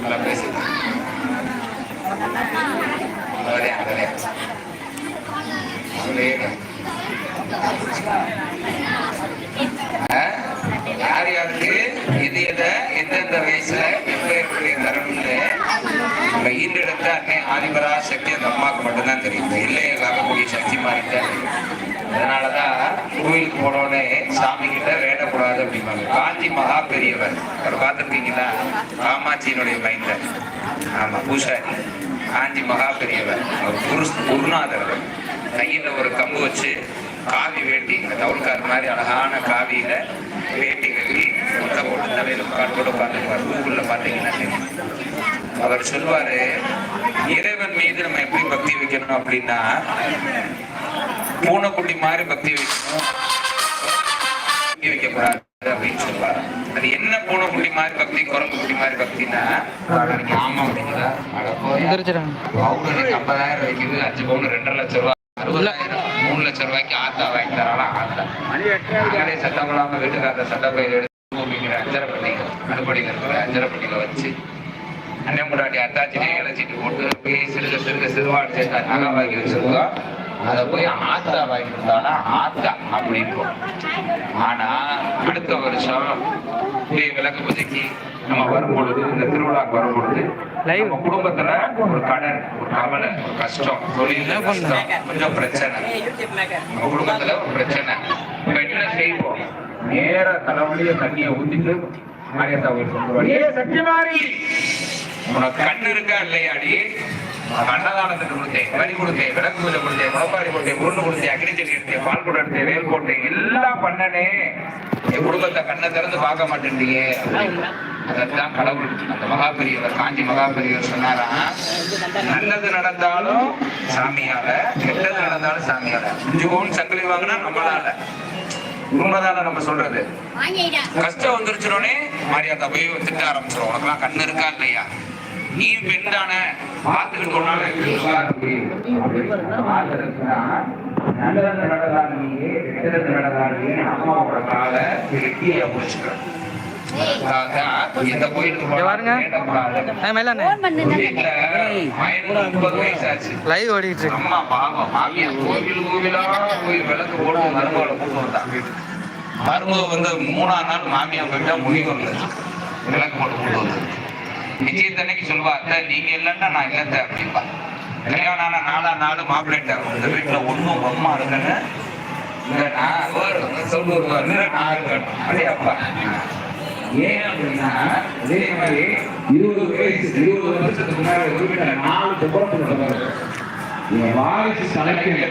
நல்லா பேசுங்க அதே அதே அதே யார் யாருக்கு எது எதை எந்தெந்த வயசுல எப்படி தரணும்னு நம்ம ஈண்டெடுத்த அன்னை ஆதிபரா சக்தி அந்த அம்மாவுக்கு மட்டும்தான் தெரியும் இந்த இல்லையை சக்தி மாறிட்டேன் அதனாலதான் கோயிலுக்கு போனோடனே சாமி கிட்ட கூடாது அப்படிம்பாங்க. காஞ்சி மகா பெரியவர். அவர் பார்த்துருக்கீங்களா? காமாட்சியினுடைய மைந்த ஆமா பூசாரி காஞ்சி மகா பெரியவர். அவர் குரு குருநாதர் அவர். கையில ஒரு கம்பு வச்சு காவி வேட்டி. இந்த தவுல்கார் மாதிரி அழகான காவியில வேட்டி கட்டி முட்டை போட்டு தலையில உட்காந்து உட்காந்துருப்பார் கூகுள்ல பாத்தீங்கன்னா தெரியும். அவர் சொல்வாரு இறைவன் மீது நம்ம எப்படி பக்தி வைக்கணும் அப்படின்னா பூனைக்குட்டி மாதிரி பக்தி வைக்கணும். பக்தி வைக்கக்கூடாது அப்படின்னு சொல்லுவாரு. அது என்ன பூனைக்குட்டி மாதிரி பக்தி குரங்கு குட்டி மாதிரி பக்தின்னா ஆமா அப்படிங்களா பவுன் ஐம்பதாயிரம் வைக்குது அஞ்சு பவுன் ரெண்டரை லட்சம் ரூபாய் அறுபதாயிரம் மூணு லட்சம் ரூபாய்க்கு ஆத்தா வாங்கி தராலாம் ஆத்தா. நாங்களே சட்டம் இல்லாம வீட்டுக்கார சட்டப்பையில் எடுத்து பூமிங்கிற அஞ்சரை பட்டிங்க அடுப்படியில் இருக்கிற அஞ்சரை பட்டியில வச்சு. அண்ணன் முன்னாடி அத்தாச்சினே இழைச்சிட்டு போட்டு போய் சிறுக சிறுக சிறுவாடு சேர்த்தா நகை வாங்கி வச்சிருக்கோம் அதை போய் ஆத்தா வாங்கி கொடுத்தானா ஆத்தா அப்படின்னு ஆனா அடுத்த வருஷம் புதிய விளக்கு பூஜைக்கு நம்ம வரும்பொழுது இந்த திருவிழாக்கு வரும்பொழுது. நம்ம குடும்பத்துல ஒரு கடன் ஒரு கவலை ஒரு கஷ்டம். தொழில கஷ்டம். கொஞ்சம் பிரச்சனை. நம்ம குடும்பத்துல ஒரு பிரச்சனை. இப்ப என்ன செய்வோம்? நேர தலைவலிய தண்ணியை ஊத்திட்டு மாரியத்தா கோயில் சத்தியமாரி. உனக்கு கண்ணு இருக்கா இல்லையாடி? அன்னதானத்துக்கு கொடுத்தேன் வரி கொடுத்தேன் விளக்கு பூஜை கொடுத்தேன் முளப்பாரி கொடுத்தேன் உருண்டு கொடுத்தேன் அக்னி செடி எடுத்தேன் பால் கூட எடுத்தேன் வேல் போட்டேன் எல்லாம் பண்ணனே. என் குடும்பத்தை கண்ணை திறந்து பார்க்க மாட்டேன்டியே அதான் கடவுள் அந்த மகாபெரியவர் காஞ்சி மகாபெரியவர் சொன்னாராம் நல்லது நடந்தாலும் சாமியால கெட்டது நடந்தாலும் சாமியால. அஞ்சு பவுன் சங்கிலி வாங்கினா நம்மளால. உண்மைதானே நம்ம சொல்றது? கஷ்டம் வந்துருச்சுனோடனே மாரியாத்தா போய் திட்ட ஆரம்பிச்சிடும் உனக்கெல்லாம் கண்ணு இருக்கா இல்லையா? நீ பெண் தானே பார்த்துட்டு நல்லது கெட்டது அம்மாவோட காலை வெட்டியை எந்த கோயிலுக்கு பாருங்க. லைவ் ஓடிட்டு இருக்கு. அம்மா பாவம். மாமியா கோவில் கோவிலா போய் விளக்கு போட்டு மருமகளை கூட்டு வந்தாங்க மருமக வந்து மூணாம் நாள் மாமியா போயிட்டா வந்தது விளக்கு போட்டு கூட்டு வந்தது. நிச்சயத்தன்னைக்கு சொல்லுவா நீங்க இல்லைன்னா நான் இல்லத்த அப்படின்பா. கல்யாணம் ஆன நாலா நாலு மாப்பிள்ளைட்ட இந்த வீட்டுல ஒண்ணும் அம்மா இருக்குன்னு இல்ல நான் ஒரு நான் அதே அப்பா ஏன் அப்படின்னா அதே மாதிரி இருபது வயசு இருபது வருஷத்துக்கு முன்னாடி ஒரு வீட்டுல நாலு குப்பரத்து நீங்க வாரிசு தலைக்கல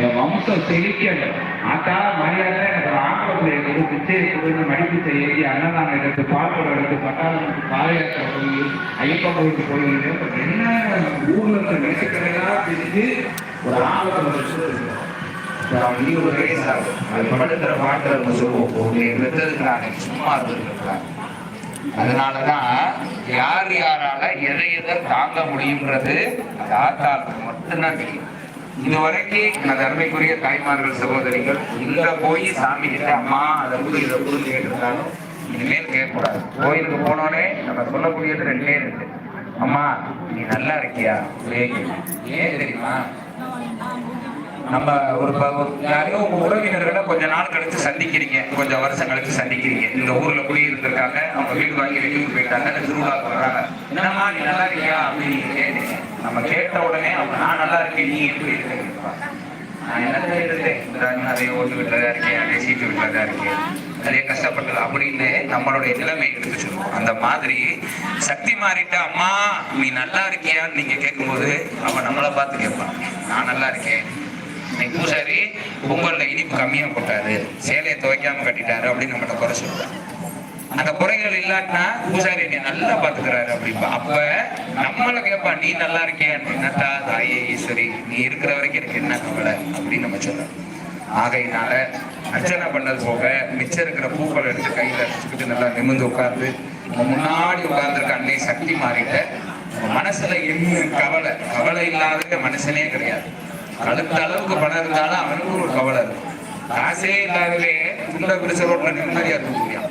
என் வம்சம் செழிக்கணும். ஆட்டா மரியாதை எனக்கு ஒரு ஆம்பளை பிள்ளைய கொடு பிச்சை கொடுத்து மடிப்பிச்சை ஏறி அன்னதானம் எடுத்து பால்கோடு எடுத்து பட்டாளத்துக்கு பாதயாத்திரை போய் ஐயப்பன் கோயிலுக்கு போய் என்ன ஊர்ல இருக்க மெடிக்கலையெல்லாம் பிரிச்சு ஒரு ஆம்பளை அவன் வயசு ஆகும் அது படுத்துற மாற்றம் சொல்லுவோம். உங்களை சும்மா இருந்திருக்கிறான். அதனாலதான் யார் யாரால எதை எதை தாங்க முடியுன்றது அது ஆத்தாளுக்கு மட்டும்தான் தெரியும். இதுவரைக்கும் எனது அருமைக்குரிய தாய்மார்கள் சகோதரிகள் இங்க போய் சாமி கிட்ட அம்மா அதை குடு இதை குடுன்னு கேட்டிருந்தாலும் இனிமேல் கேட்கக்கூடாது. கோயிலுக்கு போனோடனே நம்ம சொல்லக்கூடியது ரெண்டே ரெண்டு. அம்மா நீ நல்லா இருக்கியா? ஏன் ஏன் தெரியுமா? நம்ம ஒரு யாரையோ உங்க உறவினர்களை கொஞ்ச நாள் கழிச்சு சந்திக்கிறீங்க. கொஞ்சம் வருஷம் கழிச்சு சந்திக்கிறீங்க. இந்த ஊர்ல குடியிருந்திருக்காங்க. அவங்க வீடு வாங்கி வெளியூர் போயிட்டாங்க. திருவிழாவுக்கு வர்றாங்க என்னம்மா நீ நல்லா இருக்கியா? அப்படின்னு நீங்க கேட்டீங்க. நம்ம கேட்ட உடனே அவங்க நான் நல்லா இருக்கேன். நீ எப்படி இருக்கீங்க நான் என்ன செய்யறது அதே ஓட்டு வீட்டில் இருக்கேன். அதே சீட்டு வீட்டில் இருக்கேன். அதே கஷ்டப்பட்டது. அப்படின்னு நம்மளுடைய நிலைமை எடுத்து சொல்லுவோம். அந்த மாதிரி சக்தி மாறிட்ட அம்மா நீ நல்லா இருக்கியான்னு நீங்க கேட்கும்போது அவன் நம்மளை பார்த்து கேட்பான். நான் நல்லா இருக்கேன். இன்னைக்கு பூசாரி பொங்கல்ல இனிப்பு கம்மியா போட்டாரு. சேலையை துவைக்காம கட்டிட்டாரு அப்படின்னு நம்மகிட்ட குறை சொல்லுவாங்க அந்த குறைகள் இல்லாட்டினா பூசாரி என்னை நல்லா பாத்துக்கிறாரு அப்படிப்பா அப்ப நம்மள கேட்பா நீ நல்லா இருக்கியான்னு என்னத்தா? தாயே ஈஸ்வரி நீ இருக்கிற வரைக்கும் எனக்கு என்ன கவலை? அப்படின்னு நம்ம சொல்லலாம் ஆகையினால அர்ச்சனை பண்ணது போக மிச்சம் இருக்கிற பூக்களை எடுத்து கையில வச்சுக்கிட்டு நல்லா நிமிர்ந்து உட்கார்ந்து முன்னாடி உட்கார்ந்துருக்க அன்னை சக்தி மாறிட்ட மனசுல என்ன கவலை? கவலை இல்லாத மனுஷனே கிடையாது. கழுத்த அளவுக்கு பணம் இருந்தாலும் அவனுக்கு ஒரு கவலை இருக்கும் காசே இல்லாதவே துண்ட பிடிச்ச ரோட்ல நிம்மதியா இருக்க முடியும்.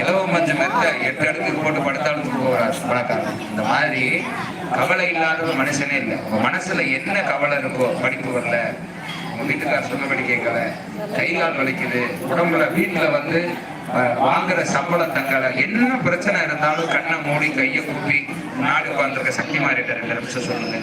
இலவ மஞ்ச மெத்த எட்டு இடத்துக்கு போட்டு படுத்தாலும் தூக்க பணக்காரன். இந்த மாதிரி கவலை இல்லாத ஒரு மனுஷனே இல்லை. உங்க மனசுல என்ன கவலை இருக்கோ படிப்பு வரல உங்க வீட்டுக்கார சொன்னபடி கேட்கல கை கால் வலிக்குது உடம்புல வீட்டுல வந்து வாங்குற சம்பளம் தங்கல என்ன பிரச்சனை இருந்தாலும் கண்ணை மூடி கையை கூப்பி நாடு உட்கார்ந்துருக்க சக்தி மாறிட்ட ரெண்டு நிமிஷம் சொல்லுங்க.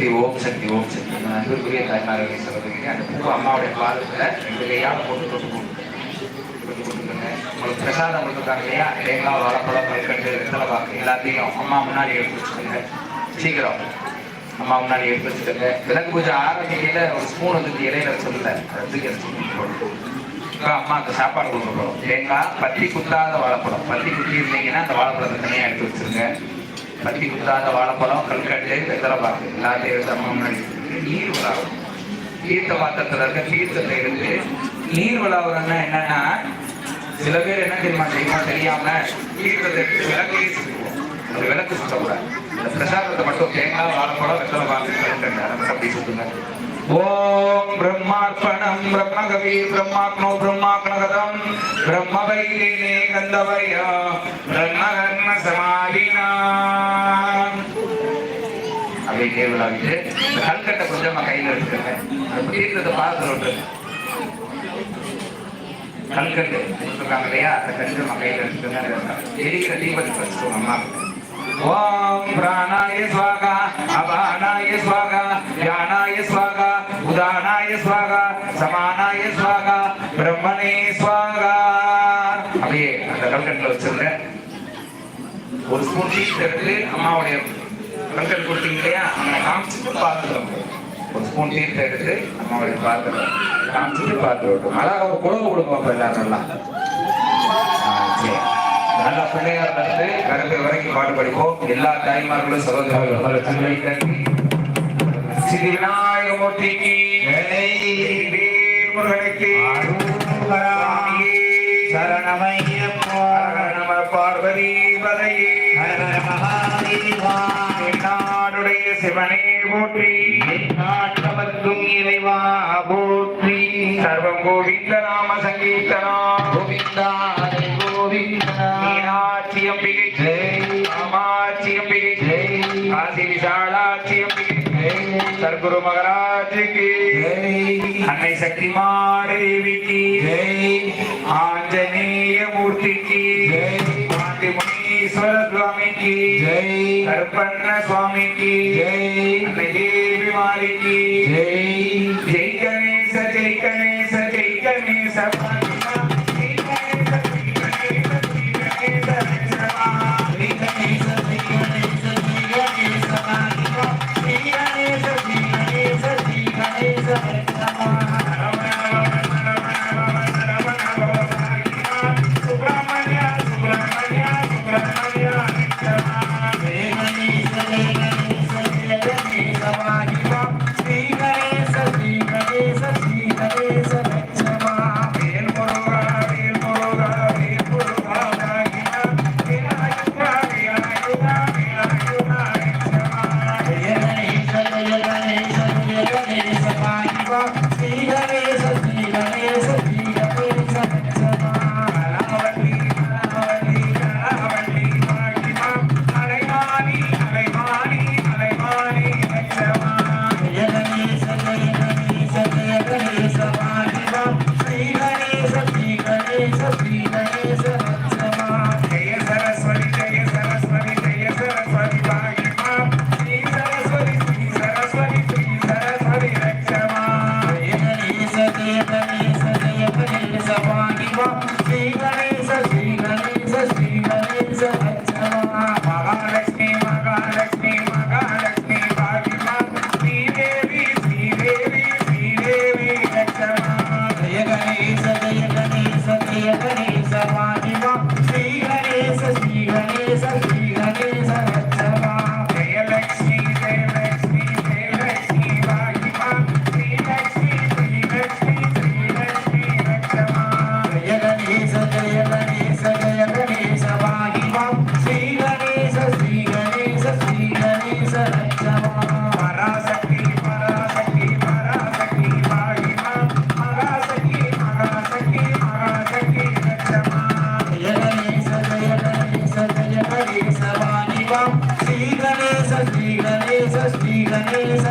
சக்தி ஓம் சக்தி ஓம் சக்தி அன்பிற்குரிய தாய்மார்களை சொல்லுகிறேன் அந்த பூ அம்மாவுடைய பாதத்துல ரெண்டு கையால போட்டு தொட்டு போட்டு கொடுத்துருங்க உங்களுக்கு பிரசாதம் கொடுத்துருக்காங்க இல்லையா தேங்காய் வாழைப்பழம் கல்கண்டு வெத்தலை பாக்கு எல்லாத்தையும் அம்மா முன்னாடி எடுத்து வச்சுக்கோங்க சீக்கிரம் அம்மா முன்னாடி எடுத்து வச்சுக்கோங்க விலங்கு பூஜை ஆரம்பிக்கையில ஒரு ஸ்பூன் வந்து இலையில சொல்லல அதை தூக்கி அந்த இப்போ அம்மாவுக்கு சாப்பாடு கொடுக்க போகிறோம் தேங்காய் பத்தி குத்தாத வாழைப்பழம் பத்தி குத்தி இருந்தீங்கன்னா அந்த வாழைப்பழத்தை தனியாக எடுத்து வச்சிருங்க பத்தி குத்தாத வாழைப்பழம் கல்கட்டு வெத்தலை எல்லாத்தையும் எடுத்து நீர் உலாவும் தீர்த்த பாத்திரத்துல இருக்க தீர்த்தத்தை எடுத்து நீர் உலாவுறன்னா என்னன்னா சில பேர் என்ன தெரியுமா தெரியுமா தெரியாம தீர்த்தத்தை எடுத்து விளக்கையே சுற்றுவோம் அந்த விளக்கு சுத்தக்கூடாது. இந்த பிரசாதத்தை மட்டும் தேங்காய் வாழைப்பழம் வெத்தலை கல்கட்டு அப்படி சொல்லுங்க ஓம் பிரம்மார்ப்பணம் பிரம்மகவி பிரம்மாக்னோ பிரம்மாக்னகதம் பிரம்மவைலினே கந்தவய பிரம்மகர்ம சமாதினா. அப்படியே கேவல் இந்த கல்கட்டை கொஞ்சமா கையில எடுத்துக்கங்க. அந்த தீர்த்தத்தை பார்த்து கல்கட்டு கொடுத்துருக்காங்க இல்லையா? அந்த கல்கட்டு கையில எடுத்துக்கங்க. எரிக்கிற தீபத்துக்கு வச்சுக்கோங்க அம்மா. ஓம் பிராணாய ஸ்வாகா அபானாய ஸ்வாகா தியானாய ஸ்வாகா உதானாய ஸ்வாகா சமானாய ஸ்வாகா பிரம்மனே ஸ்வாகா அப்படியே அந்த கல்கட்டில் வச்சிருங்க ஒரு ஸ்பூன் டீ எடுத்து அம்மாவுடைய கல்கட்டு கொடுத்தீங்க இல்லையா? அவங்க காமிச்சிட்டு பார்த்துக்கலாம் ஒரு ஸ்பூன் டீ எடுத்து அம்மாவுடைய பாத்திரம் காமிச்சிட்டு பார்த்து விட்டோம் ஒரு குழவு கொடுப்போம் எல்லாரும் நல்லா. சரி. நல்ல பிள்ளையார் வந்து கருத்து வரைக்கும் பாட்டு படிப்போம். எல்லா தாய்மார்களும் சகோதரர்களும் ஸ்ரீ விநாயக மூர்த்திக்கு வேல் முருகனுக்கு சரணமையப்பா. நம பார்வதி பதையே நாடுடைய சிவனே போற்றி இறைவா போற்றி சர்வம் கோவிந்த நாம சங்கீர்த்தனா. கோவிந்தா மீனாட்சி அம்பிகை காமாட்சி அம்பிகை காசி விசாலாட்சி அம்பிகை சர்க்குரு மகராஜுக்கு அன்னை சக்தி மாதேவிக்கு ஆஞ்சநேய மூர்த்திக்கு முனீஸ்வர சுவாமிக்கு ஜெய். கருப்பண்ண சுவாமிக்கு ஜெய். அன்னை தேவி மாலிக்கு ஜெய். శ్రీగణేశ జయ గణేశ భాగ్యవ శ్రీగణేశ கணேச